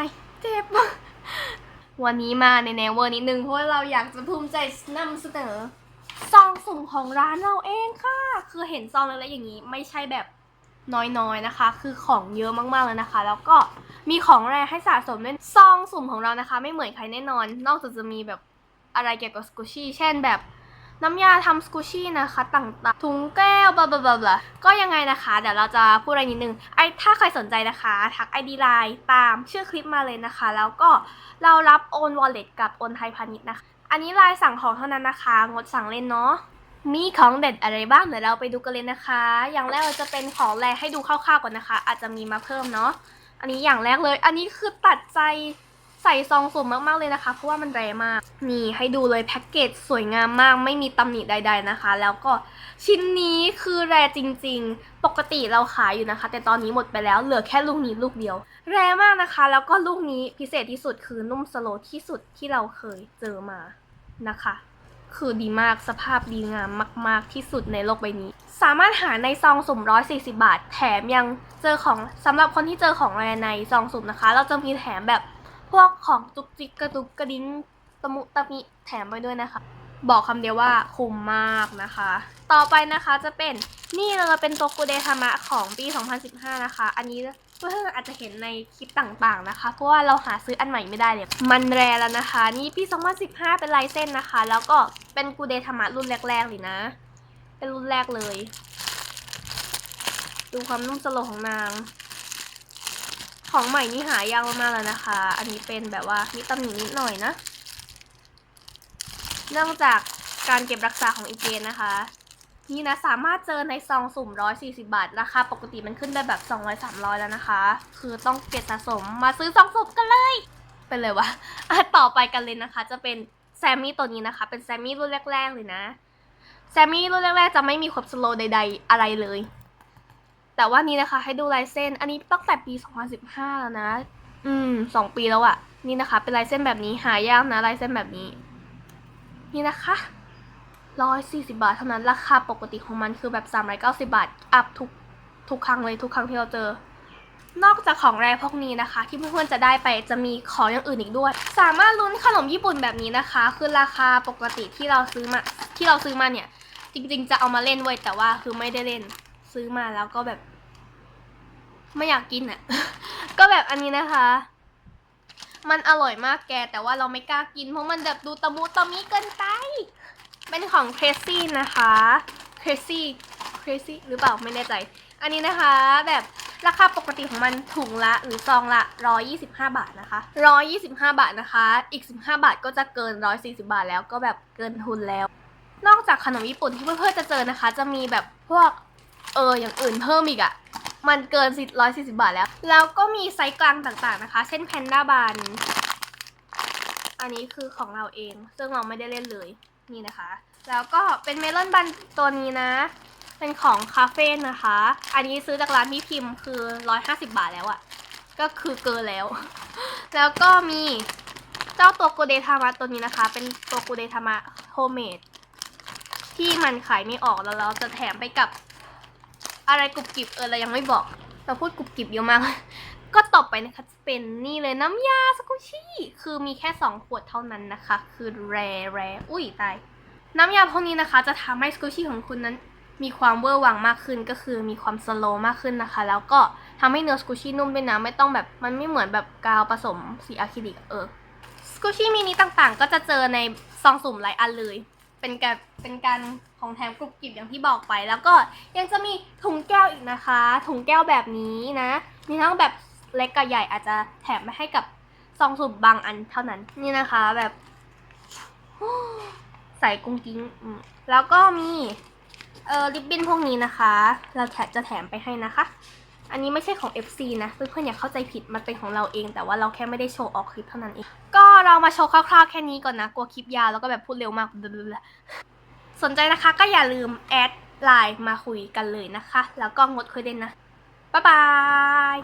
ายเจ็บวันนี้มาในแนวเวอร์นิดนึงเพราะว่าเราอยากจะภูมิใจนำเสนอซองสุ่มของร้านเราเองค่ะ คือเห็นซองเล็กๆอย่างนี้ ไม่ใช่แบบน้อยๆนะคะ คือของเยอะมากๆเลยนะคะ แล้วก็มีของแรให้สะสมด้วยซองสุ่มของเรานะคะ ไม่เหมือนใครแน่นอน นอกจากจะมีแบบอะไรเกี่ยวกับสกูชี่เช่นแบบ น้ำยาทำสกูชี่นะคะต่างๆ ถุงแก้วบลาบลาบลาก็ยังไงนะคะ เดี๋ยวเราจะพูดอะไรนิดนึงไอถ้าใครสนใจนะคะทัก ID Line ตามชื่อคลิปมาเลยนะคะ แล้วก็เรารับโอน wallet กับโอนไทยพาณิชย์นะคะ อันนี้ลายสั่งของเท่านั้นนะคะ งดสั่งเล่นเนาะมีของเด็ดอะไรบ้างเดี๋ยวเราไปดูกันเลยนะคะ อย่างแรกเราจะเป็นของแรให้ดูคร่าวๆก่อนนะคะ อาจจะมีมาเพิ่มเนาะอันนี้อย่างแรกเลย อันนี้คือตัดใจ ใส่ซองสุ่มมากๆเลยนะคะ เพราะว่ามันแรงมาก นี่ให้ดูเลยแพ็กเกจสวยงามมาก ไม่มีตำหนิใด ๆนะคะ แล้วก็ชิ้นนี้คือแรจริง ๆ ปกติเราขายอยู่นะคะ แต่ตอนนี้หมดไปแล้วเหลือแค่ลูกนี้ลูกเดียว แรมากนะคะ แล้วก็ลูกนี้พิเศษที่สุดคือนุ่มสโลที่สุดที่เราเคยเจอมานะคะ คือดีมากสภาพดีงามมาก ๆ ที่สุดในโลกใบนี้ สามารถหาในซองสุ่ม140 บาท แถมยังเจอของสำหรับคนที่เจอของแรในซองสุ่มนะคะ เราจะมีแถมแบบ พวกของจุกจิกกระตุกกระดิ้งตะมุตะมิแถมไปด้วยนะคะ บอกคำเดียวว่าคุ้มมากนะคะ ต่อไปนะคะจะเป็นนี่เลยเป็นโตกุเดธามะของปี 2015 นะคะ อันนี้เพื่อนๆอาจจะเห็นในคลิปต่างๆนะคะ เพราะว่าเราหาซื้ออันใหม่ไม่ได้เลย มันแรแล้วนะคะ นี่ปี 2015 เป็นลายเส้นนะคะ แล้วก็เป็นกูเดธามะรุ่นแรกๆเลยนะ เป็นรุ่นแรกเลย ดูความนุ่มสโลของนาง ของใหม่นี่หายากมากๆแล้วนะคะ อันนี้เป็นแบบว่ามีตำหนินิดหน่อยนะ เนื่องจากการเก็บรักษาของอีเจนนะคะ นี่นะสามารถเจอในซองสุ่ม 140 บาท ราคาปกติมันขึ้นได้แบบ 200 300 แล้วนะคะ คือต้องเก็บสะสมมาซื้อซองสุ่มกันเลย เป็นเลยวะอะต่อไปกันเลยนะคะ จะเป็นแซมมี่ตัวนี้นะคะ เป็นแซมมี่รุ่นแรก ๆ เลยนะ แซมมี่รุ่นแรก ๆ จะไม่มีความสโลว์ใด ๆ อะไรเลย แต่ว่านี้นะคะให้ดูลายเส้น อันนี้ตั้งแต่ปี 2015 แล้วนะ อืมสองปีแล้วอะนี่นะคะ เป็นลายเส้นแบบนี้หายากนะลายเส้นแบบนี้ นี่นะคะร้อยสี่สิบาทเท่านั้นราคาปกติของมันคือแบบสามร้อยเก้าสิบาท อัพทุกทุกครั้งเลยทุกครั้งที่เราเจอ นอกจากของแรพวกนี้นะคะ ที่เพื่อนๆจะได้ไปจะมีของอย่างอื่นอีกด้วย สามารถลุ้นขนมญี่ปุ่นแบบนี้นะคะ คือราคาปกติที่เราซื้อมาที่เราซื้อมาเนี่ย จริง ๆ จะเอามาเล่นไว้ยแต่ว่าคือไม่ได้เล่น ซื้อมาแล้วก็แบบ ไม่อยากกินอะก็แบบอันนี้นะคะ มันอร่อยมากแก แต่ว่าเราไม่กล้ากิน เพราะมันแบบดูตะมูตะมิเกินไป เป็นของ Crazy นะคะ Crazy Crazy หรือเปล่าไม่แน่ใจ อันนี้นะคะ แบบราคาปกติของมันถุงละหรือซองละ 125 บาทนะคะ 125 บาทนะคะ อีก 15 บาทก็จะเกิน 140 บาทแล้วก็แบบเกินทุนแล้ว นอกจากขนมญี่ปุ่นที่เพื่อนๆจะเจอนะคะ จะมีแบบพวก เอออย่างอื่นเพิ่มอีกอะมันเกิน 140 บาทแล้ว แล้วก็มีไซส์กลางต่างๆนะคะ เช่นแพนด้าบันอันนี้คือของเราเอง ซึ่งเราไม่ได้เล่นเลยนี่นะคะ แล้วก็เป็นเมลอนบันตัวนี้นะ เป็นของคาเฟ่นะคะ อันนี้ซื้อจากร้านพี่พิมพ์คือ 150 บาทแล้วอะก็คือเกินแล้ว แล้วก็มีเจ้าตัวโกเดทามะตัวนี้นะคะ เป็นตัวโกเดทามะโฮเมดที่มันขายไม่ออกแล้วเราจะแถมไปกับ อะไรกรุบกริบเออเรายังไม่บอก เราพูดกรุบกริบเยอะมาก ก็ต่อไปนะคะจะเป็นนี่เลยน้ำยาสกุชี่ คือมีแค่ 2 ขวดเท่านั้นนะคะ คือแรแรอุ้ยตาย น้ำยาพวกนี้นะคะ จะทำให้สกุชี่ของคุณนั้น มีความเวอร์วังมากขึ้น ก็คือมีความสโลว์มากขึ้นนะคะ แล้วก็ทำให้เนื้อสกุชี่นุ่มด้วยนะ ไม่ต้องแบบมันไม่เหมือนแบบกาวผสมสีอะคริลิกเออสกุชี่มินิต่างๆ ก็จะเจอในซองสุ่มหลายอันเลย เป็นการเป็นการของแถมกรุบกริบอย่างที่บอกไป แล้วก็ยังจะมีถุงแก้วอีกนะคะ ถุงแก้วแบบนี้นะ มีทั้งแบบเล็กกับใหญ่อาจจะแถมมาให้กับซองสุ่มบางอันเท่านั้นนี่นะคะแบบใส่กุ้งกิ้งแล้วก็มีเออริบบิ้นพวกนี้นะคะ เราแถมจะแถมไปให้นะคะ อันนี้ไม่ใช่ของ FC นะเพื่อนๆอย่าเข้าใจผิดมันเป็นของเราเอง แต่ว่าเราแค่ไม่ได้โชว์ออกคลิปเท่านั้นเอง ก็ เรามาโชว์คร่าวๆแค่นี้ก่อนนะ กลัวคลิปยาวแล้วก็แบบพูดเร็วมาก สนใจนะคะก็อย่าลืมแอดไลน์มาคุยกันเลยนะคะ แล้วก็งดคุยเล่นนะ บ๊ายบาย